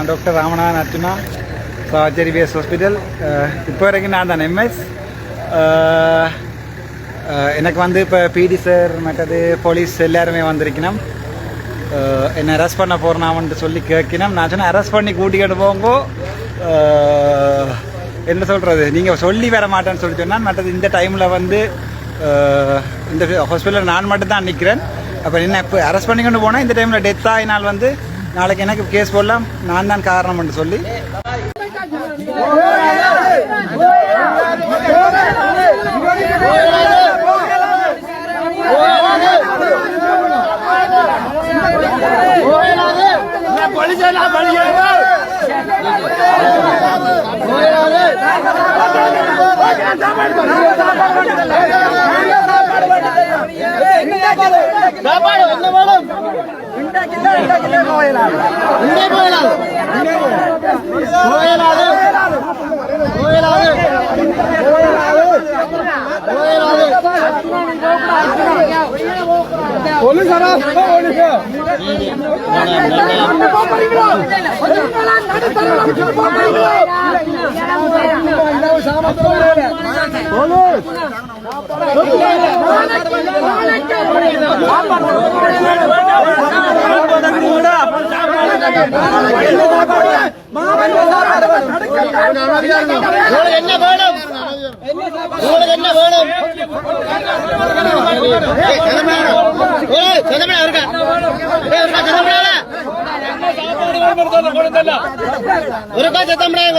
நான் டாக்டர் ராமநாதன் அர்ஜுனா சாச்சேரி PS hospital இப்போ வரைக்கும் நான் தான் எம்எஸ் எனக்கு வந்து இப்போ பிடி சார் மற்றது போலீஸ் எல்லாருமே வந்திருக்கணும். என்னை அரெஸ்ட் பண்ண போகிறனாமன்ட்டு சொல்லி கேட்கணும். நான் சொன்னேன் அரெஸ்ட் பண்ணி கூட்டிக்கிட்டு போங்கோ. என்ன சொல்கிறது நீங்கள் சொல்லி வர மாட்டேன்னு சொல்லி சொன்னால் மற்றது இந்த டைமில் வந்து இந்த ஹாஸ்பிட்டலில் நான் மட்டும் தான் நிற்கிறேன் அப்போ என்ன இப்போ அரெஸ்ட் பண்ணிக்கொண்டு போனால் இந்த டைமில் டெத் ஆகினால் வந்து நாளைக்கு எனக்கு கேஸ் போடலாம். நான் தான் காரணம் என்று சொல்லி. உங்களுக்கு என்ன வேணும் உங்களுக்கு என்ன வேணும் ஏய், சிதம்பரம். ஏய், சிதம்பரம் இருக்கா சிதம்பரம்? இருக்கா சிதம்பரம்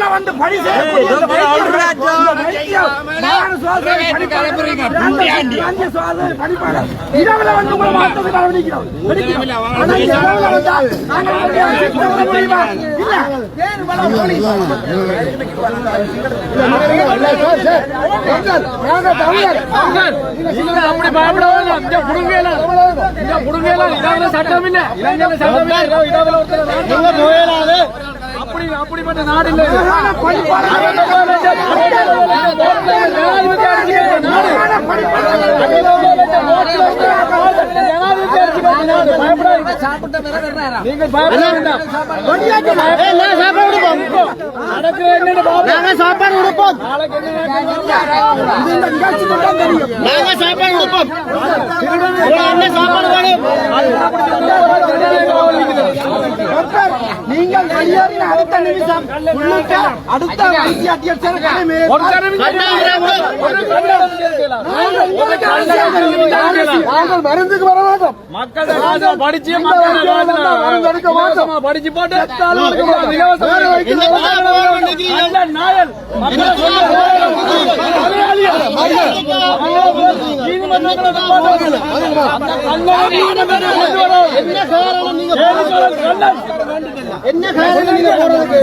வந்து பணி சட்டம் இல்ல சட்டம் இல்ல அப்படிப்பட்ட நாடு இல்ல. ஜனாதிபதி பயப்பட சாப்பாடு கொடுப்போம். நாங்க சாப்பாடு கொடுப்போம். சாப்பாடு நீங்கள் வெளியேறின அடுத்த நிமிஷம் அடுத்த வைத்திய அத்தியட்சர் நாங்கள் மருந்துக்கு வர மாட்டோம் மக்கள் படிச்சு படிச்சு போட்டு நாயல். என்ன காரணம் நீங்க ஏழுமலை கல்லன். என்ன காரணம் நீங்க போறதுக்கு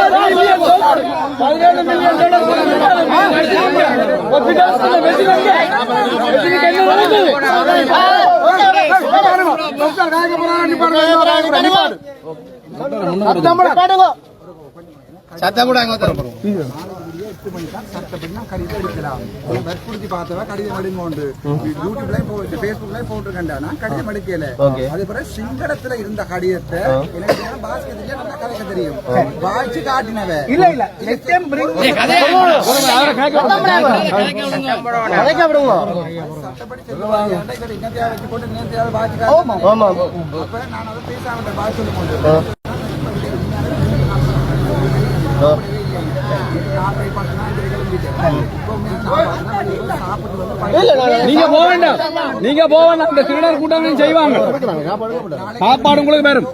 பதினேழு மில்லியன் டாலர். பதினேழு மில்லியன் டாலர் கொடுத்திருக்காங்க. ஒரு வெற்றிலைக்கு என்ன நடக்குது? சட்டப்படினா கடிதம் எடுக்கலாம் வற்புறுத்தி பார்த்தவ கடிதம் எடுங்க உண்டு யூடியூப்லயும் போட்டு ஃபேஸ்புக்லயும் போட்டிருக்கேன்டா. நான் கடிதம் எடுக்கல அது பிறகு சிங்களத்துல இருந்த கடிதத்தை எனக்கு பாஸ்கெட்லயே நல்லா கதைக்க தெரியும். வாய்ச்சி காட்டினவ. இல்ல இல்ல. கலைக்க சட்டப்படி போட்டு அப்ப நான் அதை பேசாம கொண்டு நீங்க போக வேண்டாம். நீங்க போக வேண்டாம். இந்த திருடர் கூட்டம் செய்வாங்க. சாப்பாடு உங்களுக்கு வரும்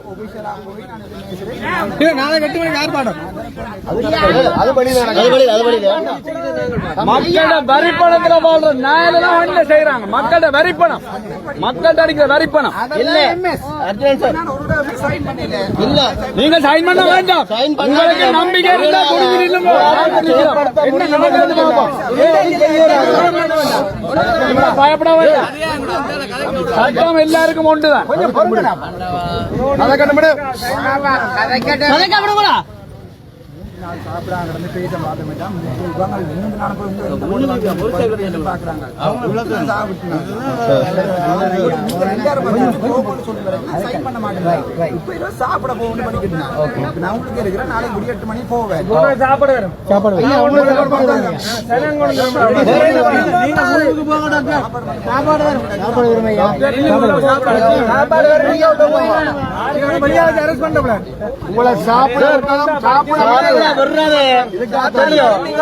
நாளைக்கு எட்டு மணிக்கு ஆர்ப்பாட்டம் அது அது அது மக்களோட வரிப்பணத்துல வாழ்ற நாயெல்லாம் வண்டியில செய்யறாங்க மக்களோட வரிப்பணம். மக்கள்கிட்ட அடிக்கிற வரிப்பணம். இல்ல. இல்ல. நீங்க சைன் பண்ண வேண்டாம். உங்களுக்கு. நம்பிக்கை இருந்தா பயப்பட வேண்டாம். சட்டம் எல்லாருக்கும் ஒன்றுதான் அதை கண்டுபிடி கதைக்க விடுங்களா சாப்பிட போகணும் பண்ணிக்கிட்டு நான் உங்களுக்கு இருக்கிறேன் நாளைக்கு எட்டு மணி போவேன் சாப்பாடு வரும் உங்களை சாப்பிட சாப்பிட வர்றாது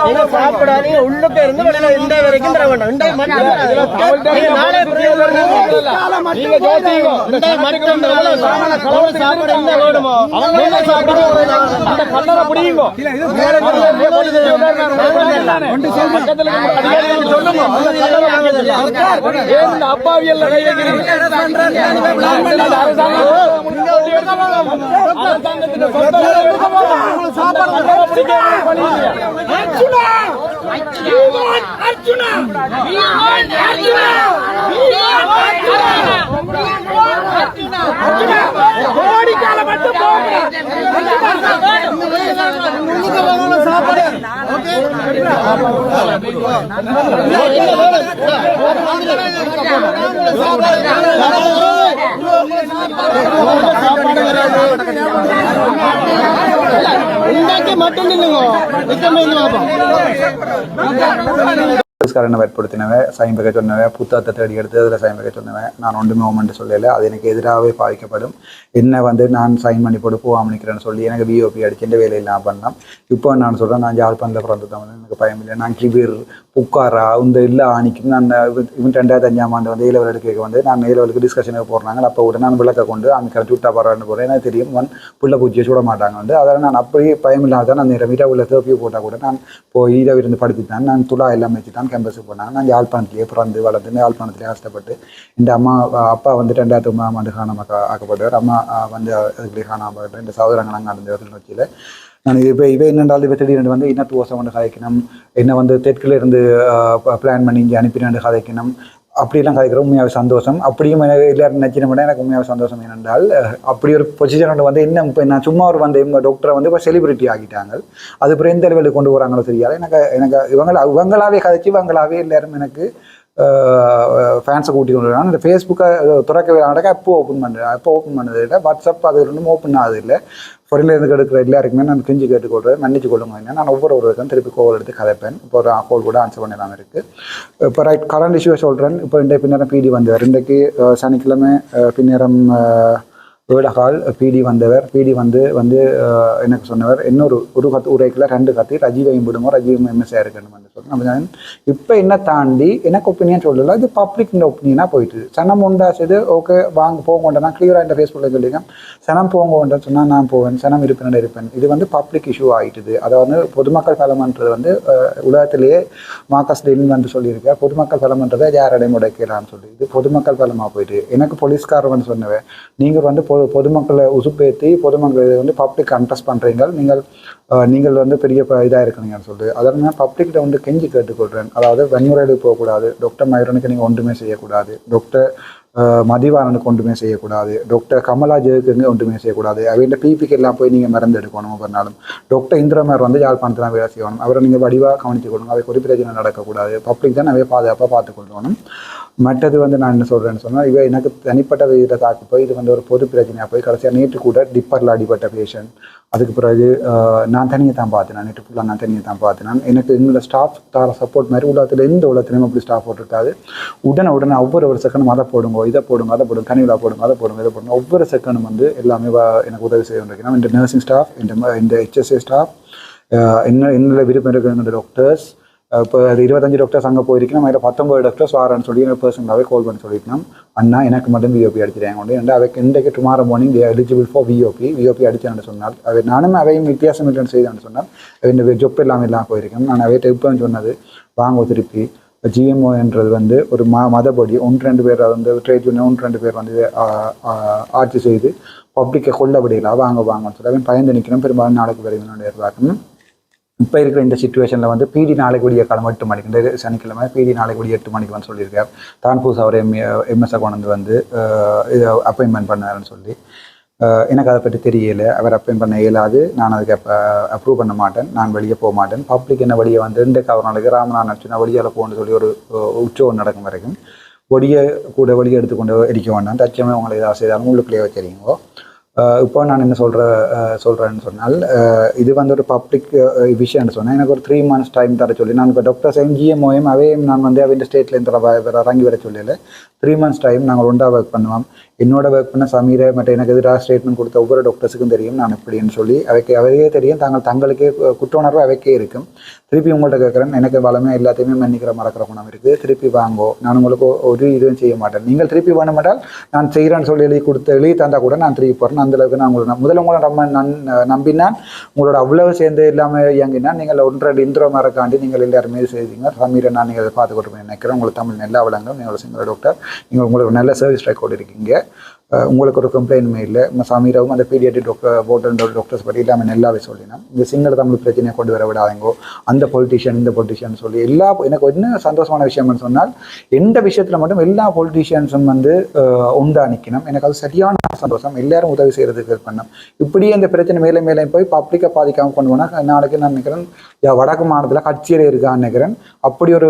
நீங்க சாப்பிடாதீங்க உள்ளுக்கு இருந்து வெளியில இந்த வரைக்கும் தர வேண்டாம் இந்த நீங்க இந்த சாப்பிட என்ன வேணுமோ அந்த கல்லறை பக்கத்துல இருக்கிற அதிகாரிகளுக்கு சொல்லுங்க அந்த ഉണ്ടാക്കി മട്ടൺ തിന്നുങ്ങോ ഇത്തമ്മ പാപ്പം போலீஸ்காரனை வற்படுத்தினவன் சைன் பக்க சொன்னவன் புத்தகத்தை தேடி எடுத்து அதில் சைன் பக்க சொன்னவன். நான் ஒன்றுமே ஓமெண்ட் சொல்லலை. அது எனக்கு எதிராகவே பாதிக்கப்படும். என்ன வந்து நான் சைன் பண்ணி போட்டு போகாம நிற்கிறேன்னு சொல்லி எனக்கு விஓபி அடிச்சுட்டு இந்த வேலையில் நான் இப்போ நான் சொல்கிறேன் நான் ஜாழ்ப்பாணத்தில் பிறந்தது வந்து எனக்கு பயம் இல்லை. நான் கிபீர் புக்காரா இந்த இல்லை ஆணிக்கும் நான் இவன் ரெண்டாயிரத்தி அஞ்சாம் ஆண்டு வந்து ஏலவல் எடுக்க வந்து நான் ஏலவலுக்கு டிஸ்கஷனுக்கு போடுறாங்க அப்போ விட நான் விளக்க கொண்டு அங்கே கரைச்சி விட்டா பரவாயில்ல போகிறேன் எனக்கு தெரியும் ஒன் புள்ள பூச்சியை சுட மாட்டாங்க வந்து. அதனால் நான் அப்படியே பயம் இல்லாத நான் நேரம் மீட்டா உள்ள தேப்பியை போட்டால் கூட நான் போய் இரவு இருந்து தான் நான் துளா எல்லாம் தான் கேம்பஸுக்கு போனாங்க. நான் யாழ்ப்பாணத்திலேயே பிறந்து வளர்ந்து யாழ்ப்பாணத்திலே கஷ்டப்பட்டு இந்த அம்மா அப்பா வந்து ரெண்டாயிரத்தி ஒன்பதாம் ஆண்டு காணாம ஆக்கப்பட்டவர். ஆக்கப்பட்டார் அம்மா வந்து அதுக்கு காணாம ரெண்டு சகோதரங்க நாங்கள் அந்த கிளிநொச்சியில் நான் இப்போ இவை என்னென்றால் இப்போ திடீர்னு வந்து என்ன துவசம் வந்து கதைக்கணும். என்ன வந்து தெற்குல இருந்து பிளான் பண்ணி இங்கே அனுப்பினாண்டு கதைக்கணும். அப்படிலாம் கதைக்கிற உண்மையாகவே சந்தோஷம். அப்படியும் எனக்கு எல்லாரும் நினைச்சின மட்டும் எனக்கு உண்மையாகவே சந்தோஷம் என்னென்றால் அப்படி ஒரு பொசிஷன் வந்து என்ன இப்போ நான் சும்மா ஒரு வந்து இவங்க டாக்டரை வந்து இப்போ செலிபிரிட்டி ஆகிட்டாங்க. அது அப்புறம் எந்த லெவலுக்கு கொண்டு போகிறாங்களோ தெரியாது. எனக்கு எனக்கு இவங்கள இவங்களாவே கதைச்சு இவங்களாவே எல்லாரும் எனக்கு ஃபேன்ஸை கூட்டி கொண்டு இந்த ஃபேஸ்புக்கை திறக்க நடக்க அப்போ ஓப்பன் பண்ணுறேன் எப்போ ஓப்பன் பண்ணது இல்லை. வாட்ஸ்அப் அது ரெண்டும் ஓப்பன் ஆகுது இல்லை. ஃபாரின்ல இருந்து எடுக்கிற எல்லாருக்குமே நான் கிஞ்சி கேட்டுக்கொள்றேன் மன்னிச்சு கொள்ளுங்க. என்ன நான் ஒவ்வொரு ஒருவருக்கும் திருப்பி கோவில் எடுத்து கதைப்பேன். இப்போ ஒரு கோல் கூட ஆன்சர் பண்ணலாம் இருக்குது இப்போ ரைட் கரண்ட் இஷ்யூவை சொல்கிறேன் இப்போ இன்றைய பின்னரம் பிடி வந்தவர் இன்றைக்கு சனிக்கிழமை அஹ், பின்னரம் வேடகால் பிடி வந்தவர் பிடி வந்து வந்து எனக்கு சொன்னவர்? இன்னொரு ஒரு கத்து உரைக்குள்ள ரெண்டு கத்தி ரஜீவையும் விடுங்க ரஜீவ் எம்எஸ்ஆ இருக்கணும் வந்து இப்போ என்ன தாண்டி எனக்கு ஒப்பீனியன் சொல்லல இது பப்ளிக் ஒப்பீனியனாக போயிட்டு சனம் உண்டாச்சது ஓகே வாங்க போக நான் கிளியராக இந்த ஃபேஸ்புக்கில் சொல்லியிருக்கேன். சனம் போங்க சொன்னால் நான் போவேன் சனம் இருப்பேன் இருப்பேன். இது வந்து பப்ளிக் இஷ்யூ ஆகிட்டுது அதை வந்து பொதுமக்கள் பலமன்றது வந்து உலகத்திலேயே மார்க்கஸ் டென் வந்து சொல்லியிருக்கேன் பொதுமக்கள் பலமன்றதை யார் முடைக்கலாம்னு சொல்லி. இது பொதுமக்கள் பலமாக போயிட்டு எனக்கு போலீஸ்காரர் வந்து சொன்னவன் நீங்கள் வந்து பொது பொதுமக்களை உசுப்பேற்றி பொதுமக்களை வந்து பப்ளிக் அண்டர்ஸ்ட் பண்ணுறீங்க நீங்கள் நீங்கள் வந்து பெரிய இதாக இருக்கணுங்கன்னு சொல்லிட்டு. அதனால் நான் பப்ளிக்கிட்ட வந்து கெஞ்சி கேட்டுக்கொள்கிறேன் அதாவது வன்முறையில் போகக்கூடாது. டாக்டர் மயூரனுக்கு நீங்கள் ஒன்றுமே செய்யக்கூடாது. டாக்டர் மதிவாரனுக்கு ஒன்றுமே செய்யக்கூடாது. டாக்டர் கமலா ஜெயக்குங்க ஒன்றுமே செய்யக்கூடாது. அவங்கள பிபிக்கு எல்லாம் போய் நீங்கள் மருந்து எடுக்கணும் ஒவ்வொரு நாளும் டாக்டர் இந்திரமர் வந்து யாழ்ப்பாணத்தில் வேலை செய்யணும் அவரை நீங்கள் வடிவாக கவனித்துக் கொள்ளணும் அவை ஒரு நடக்கக்கூடாது. பப்ளிக் தான் அவைய பாதுகாப்பாக பார்த்துக்கொள்ளணும் மற்றது வந்து நான் என்ன சொல்கிறேன்னு சொன்னால் இவ எனக்கு தனிப்பட்ட விதத்தை தாக்கி போய் இது வந்து ஒரு பொது பிரச்சனையாக போய் கடைசியாக நேற்று கூட டிப்பரில் அடிபட்ட பேஷண்ட் அதுக்கு பிறகு நான் தனியாக தான் பார்த்தேன் நேற்று ஃபுல்லாக நான் தனியாக தான் பார்த்தேன் எனக்கு எங்களோட ஸ்டாஃப் தர சப்போர்ட் மாதிரி உலகத்தில் எந்த உலகத்துலையும் அப்படி ஸ்டாஃப் போட்டுருக்காது உடனே உடனே ஒவ்வொரு ஒரு செகண்டும் அதை போடுங்க இதை போடுங்க அதை போடுங்க கனிவிழா போடுங்க அதை போடுங்க இதை போடுங்க. ஒவ்வொரு செகண்டும் வந்து எல்லாமே எனக்கு உதவி செய்ய வேண்டியிருக்கணும் இந்த நர்சிங் ஸ்டாஃப் இந்த இந்த ஹெச்எஸ்ஏ ஸ்டாஃப் என்ன என்னில் விருப்பம் இருக்கிற டாக்டர்ஸ் இப்போ அது இருபத்தஞ்சு டாக்டர்ஸ் அங்கே போயிருக்கணும் அதில் பத்தொம்பது டாக்டர்ஸ் வரேன்னு சொல்லி எனக்கு பர்சனலாகவே கால் பண்ணி சொல்லியிருக்கணும் அண்ணா எனக்கு மட்டும் விஓபி அடிச்சிருக்காங்க. கொண்டு ரெண்டு அவைக்கு இன்றைக்கு tomorrow morning eligible for VOP VOP அடிச்சேன்னு சொன்னால் அவை நானும் அவையும் வித்தியாசம் இல்லைன்னு செய்தேன்னு சொன்னால் இந்த ஜொப் இல்லாமல் இல்லாமல் போயிருக்கேன் நான் அவையிட்ட இப்போ சொன்னது வாங்க திருப்பி. ஜிஎம்ஓ என்றது வந்து ஒரு ம மதப்படி ஒன்று ரெண்டு பேர் வந்து ட்ரேட் யூனியன் ஒன்று ரெண்டு பேர் வந்து ஆட்சி செய்து பப்ளிக்கை கொள்ளபடியில் வாங்க வாங்கன்னு சொல்லி அவன் பயந்து நிற்கணும் பெரும்பாலும் நாளைக்கு வரைக்கும் எதிர்பார்க்கணும் இப்போ இருக்கிற இந்த சுச்சுவேஷனில் வந்து பிடி நாளைக்கு காலம் எட்டு மணிக்கு இந்த சனிக்கிழமை பிடி நாளைக்கு எட்டு மணிக்கு வந்து சொல்லியிருக்கார். தான்பூஸ் அவர் எம் எம்எஸ்ஐ கொண்டு வந்து இது அப்பாயின்மெண்ட் பண்ணாருன்னு சொல்லி. எனக்கு அதை பற்றி தெரியல. அவர் அப்பாயின் பண்ண இயலாது. நான் அதுக்கு அப்போ அப்ரூவ் பண்ண மாட்டேன். நான் வெளியே போக மாட்டேன். பப்ளிக் என்ன வழியை வந்து ரெண்டு கவர் ராமநாதன் அர்ச்சனா வழியால் போகணும்னு சொல்லி ஒரு உற்சவம் நடக்கும் வரைக்கும் ஒடியை கூட வழியை எடுத்துக்கொண்டு இருக்க வேண்டாம். தச்சமே உங்களை ஏதாவது செய்தாலும் உள்ளுக்குள்ளேயே வச்சுருங்கோ இப்போ நான் என்ன சொல்கிற சொல்கிறேன்னு சொன்னால் இது வந்து ஒரு பப்ளிக் விஷயம்னு சொன்னேன் எனக்கு ஒரு த்ரீ மந்த்ஸ் டைம் தர சொல்லி நான் இப்போ டாக்டர் சைம் அவையும் நான் வந்து அவங்க ஸ்டேட்லேருந்து இறங்கி வர சொல்லல. த்ரீ மந்த்ஸ் டைம் நாங்கள் ரெண்டாக ஒர்க் பண்ணுவோம். என்னோட ஒர்க் பண்ண சமீரை மற்ற எனக்கு எதிராக ஸ்டேட்மெண்ட் கொடுத்த ஒவ்வொரு டாக்டர்ஸுக்கும் தெரியும் நான் எப்படின்னு சொல்லி அவைக்கு அவையே தெரியும் தாங்கள் தங்களுக்கே கு- அவைக்கே இருக்கும். திருப்பி உங்கள்கிட்ட கேட்குறேன் எனக்கு வளமே எல்லாத்தையுமே மன்னிக்கிற மறக்கிற குணம் இருக்குது திருப்பி வாங்கோ நான் உங்களுக்கு ஒரு இதுவும் செய்ய மாட்டேன். நீங்கள் திருப்பி வேணுமென்றால் நான் செய்கிறேன்னு சொல்லி எழுதி கொடுத்து எழுதி தந்தால் கூட நான் திருப்பி போகிறேன் அந்த அளவுக்கு நான் உங்களை முதல்ல உங்களை நம்ம நன் நம்பினான் உங்களோட அவ்வளவு சேர்ந்து இல்லாமல் இயங்கினா நீங்கள் ஒன்றரை இந்திரோ மறக்காண்டி நீங்கள் எல்லாருமே செய்தீங்க. சமீரை நான் நீங்கள் அதை பார்த்து கொடுப்பேன் நினைக்கிறேன். உங்களுக்கு தமிழ் நல்லா வழங்கும் நீங்கள் சிங்கள டாக்டர் நீங்கள் உங்களுக்கு நல்ல சர்வீஸ் ரெக்கார்டு இருக்கீங்க. உங்களுக்கு ஒரு கம்ப்ளைண்ட்மே இல்லை. உங்கள் சமீரவும் அந்த பீடியாட்டிக் டாக்டர் போர்டன் டாக்டர்ஸ் பற்றி எல்லாமே நல்லாவே சொல்லினேன் இந்த சிங்கள தமிழ் பிரச்சனையை கொண்டு வர விடாதீங்கோ. அந்த பொலிட்டிஷியன் இந்த பொலிட்டிஷியன் சொல்லி எல்லா எனக்கு என்ன சந்தோஷமான விஷயம்னு சொன்னால் எந்த விஷயத்தில் மட்டும் எல்லா பொலிட்டிஷியன்ஸும் வந்து உண்டா நிற்கணும் எனக்கு அது சரியான சந்தோஷம். எல்லாரும் உதவி செய்கிறதுக்கு பண்ணணும். பண்ணோம் இப்படியே இந்த பிரச்சனை மேலே மேலே போய் பப்ளிக்கை பாதிக்காமல் கொண்டு போனால் நாளைக்கு நான் நினைக்கிறேன் வடக்கு மாநிலத்தில் கட்சியில் இருக்கான்னு நினைக்கிறேன். அப்படி ஒரு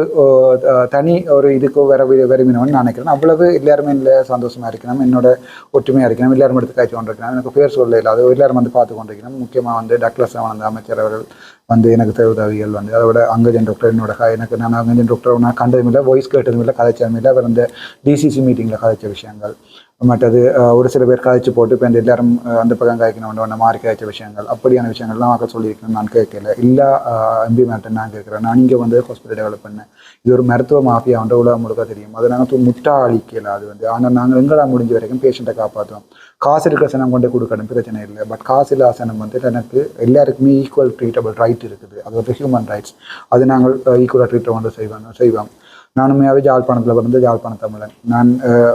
தனி ஒரு இதுக்கு வர விரும்பினவன் நான் நினைக்கிறேன். அவ்வளவு எல்லாருமே இல்லை சந்தோஷமாக இருக்கணும். என்னோட ஒற்றுமையாக இருக்கணும் எல்லாரும் எடுத்து காய்ச்சி கொண்டிருக்கணும். எனக்கு பேர் சொல்ல அது எல்லாரும் வந்து பார்த்து கொண்டிருக்கணும். முக்கியமாக வந்து டக்ளஸ் வந்து அமைச்சர் அவர்கள் வந்து எனக்கு தேவை வந்து அதை விட அங்கஜன் டாக்டர் என்னோட எனக்கு நான் அங்கஜன் டாக்டர் நான் கண்டதும் இல்லை வாய்ஸ் கேட்டதும் இல்லை கதைச்சதும் இல்லை. அவர் அந்த டிசிசி மீட்டிங்கில் கதைச்ச விஷயங்கள். மற்றது ஒரு சில பேர் காய்ச்சி போட்டு இப்போ இந்த எல்லாரும் அந்த பக்கம் காய்க்கணும் ஒன்று மாறி காய்ச்ச விஷயங்கள் அப்படியான விஷயங்கள்லாம் மக்கள் சொல்லியிருக்கணும் நான் கேட்கல. எல்லா எம்பி மேட்டர் நான் கேட்குறேன். நான் இங்கே வந்து ஹாஸ்பிட்டல் டெவலப் பண்ணேன். இது ஒரு மருத்துவ மாஃபியா வந்து உலகம் முழுக்க தெரியும். அதை நாங்கள் முட்டா அழிக்கல அது வந்து. ஆனால் நாங்கள் எங்களால் முடிஞ்ச வரைக்கும் பேஷண்ட்டை காப்பாற்றுவோம் காசு இருக்கிற சனம் கொண்டு கொடுக்கணும் பிரச்சனை இல்லை. பட் காசு இல்லாத சனம் வந்து எனக்கு எல்லாருக்குமே ஈக்குவல் ட்ரீட்டபிள் ரைட் இருக்குது. அது ஒரு ஹியூமன் ரைட்ஸ் அது நாங்கள் ஈக்குவலாக ட்ரீட் வந்து செய்வோம் செய்வோம். நானுமையாகவே ஜாழ்ப்பாணத்தில் பிறந்த ஜாழ்ப்பாண தமிழன். நான்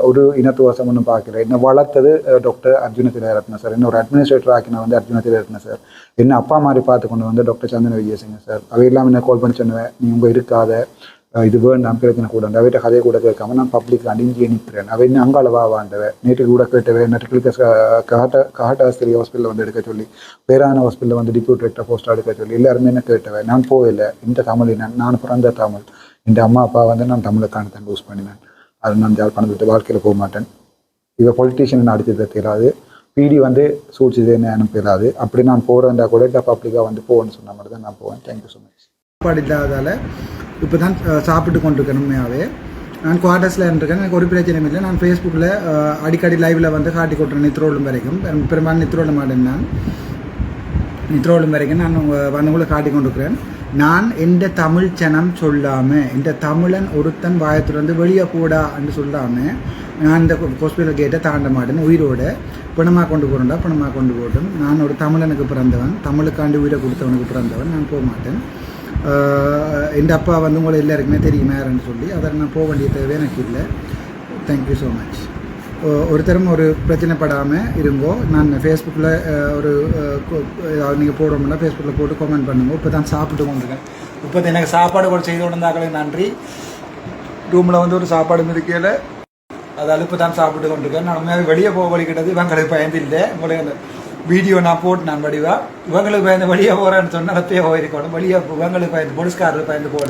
ஒரு இனத்துவாசம் ஒன்றும் பார்க்கல. என்னை வளர்த்தது டாக்டர் அர்ஜுன திரையரத்ன சார் என்ன ஒரு அட்மினிஸ்ட்ரேட்டர் ஆக்கின வந்து அர்ஜுன திரையரத்ன சார் என்ன அப்பா மாதிரி பார்த்து கொண்டு வந்து டாக்டர் சந்திர விஜயசிங்க சார் அவையெல்லாம் என்ன கால் பண்ணி சொன்னேன் நீ உங்கள் இருக்காத. இது வேண்டாம் பிரச்சனை கூட அவர்கிட்ட கதையை கூட கேட்காம நான் பப்ளிக் அணிஞ்சி நிற்கிறேன் அவை என்ன அங்காளவா வாண்டவ நேற்றுக்கு கூட கேட்டவே நேற்றுக்கு காட்ட காட்ட ஆஸ்திரிய ஹாஸ்பிட்டலில் வந்து எடுக்க சொல்லி பேரான ஹாஸ்பிட்டலில் வந்து டிப்யூட் டிரெக்டர் போஸ்ட் எடுக்க சொல்லி எல்லாருமே என்ன கேட்டவை நான் போகல. இந்த தமிழ் நான் பிறந்த தமிழ். இந்த அம்மா அப்பா வந்து நான் தமிழுக்கான தான் யூஸ் பண்ணினேன். அது நான் ஜாழ்ப்பாணத்தை விட்டு வாழ்க்கையில் போக மாட்டேன். இவ பொலிட்டீஷியன் அடிச்சது தெரியாது. பிடி வந்து சூழ்ச்சி அனுப்பிடாது அப்படி நான் போகிறதா கூட இந்த பப்ளிக்காக வந்து போகணும்னு சொன்ன மாதிரி தான் நான் போவேன். தேங்க்யூ ஸோ மச் சாப்பாடு இல்லாததால் இப்போ தான் சாப்பிட்டு கொண்டிருக்கேன் உண்மையாகவே நான் குவார்ட்டர்ஸில் இருக்கேன் எனக்கு ஒரு பிரச்சனையும் இல்லை. நான் ஃபேஸ்புக்கில் அடிக்கடி லைவில் வந்து காட்டி கொட்டுறேன் நித்ரோலும் வரைக்கும் பெரும்பாலும் நித்ரோல மாட்டேன் நான். நித்ரோலும் வரைக்கும் நான் உங்கள் வந்தவங்களை காட்டி கொண்டிருக்கிறேன். நான் எந்த தமிழ் சனம் சொல்லாமல் இந்த தமிழன் ஒருத்தன் வாயத்துலேருந்து வெளியே போடா என்று சொல்லாமல் நான் இந்த ஹாஸ்பிட்டல் கேட்டை தாண்ட மாட்டேன் உயிரோட பிணமாக கொண்டு போகிறேன்டா பிணமாக கொண்டு போகட்டும். நான் ஒரு தமிழனுக்கு பிறந்தவன். தமிழுக்காண்டி உயிரை கொடுத்தவனுக்கு பிறந்தவன். நான் போக மாட்டேன். ஆஹ் எந்த அப்பா வந்து உங்களை எல்லாருக்குமே தெரியுமே யாருன்னு சொல்லி அதை நான் போக வேண்டிய தேவை எனக்கு இல்லை. தேங்க்யூ ஸோ மச் ஒருத்தரும் ஒரு பிரச்சனைப்படாமல் இருங்கோ. நான் ஃபேஸ்புக்கில் ஒரு நீங்கள் போடணும்னா ஃபேஸ்புக்கில் போட்டு கமெண்ட் பண்ணுங்க. இப்போ தான் சாப்பிட்டு கொண்டிருக்கேன். இப்போ எனக்கு சாப்பாடு கூட செய்து கொண்டிருந்தாக்களே நன்றி. ரூமில் வந்து ஒரு சாப்பாடு இருக்கையில் அது அலுப்பு தான் சாப்பிட்டு கொண்டிருக்கேன். நான் உண்மையாக வெளியே போக வழிகிட்டது இவங்களுக்கு பயந்து இல்லை. உங்களுக்கு அந்த வீடியோ நான் போட்டு நான் வடிவா. இவங்களுக்கு பயந்து வெளியே போகிறேன்னு சொன்னால் அப்பயே போயிருக்கணும். வெளியே இவங்களுக்கு பயந்து போலீஸ்காரருக்கு பயந்து போட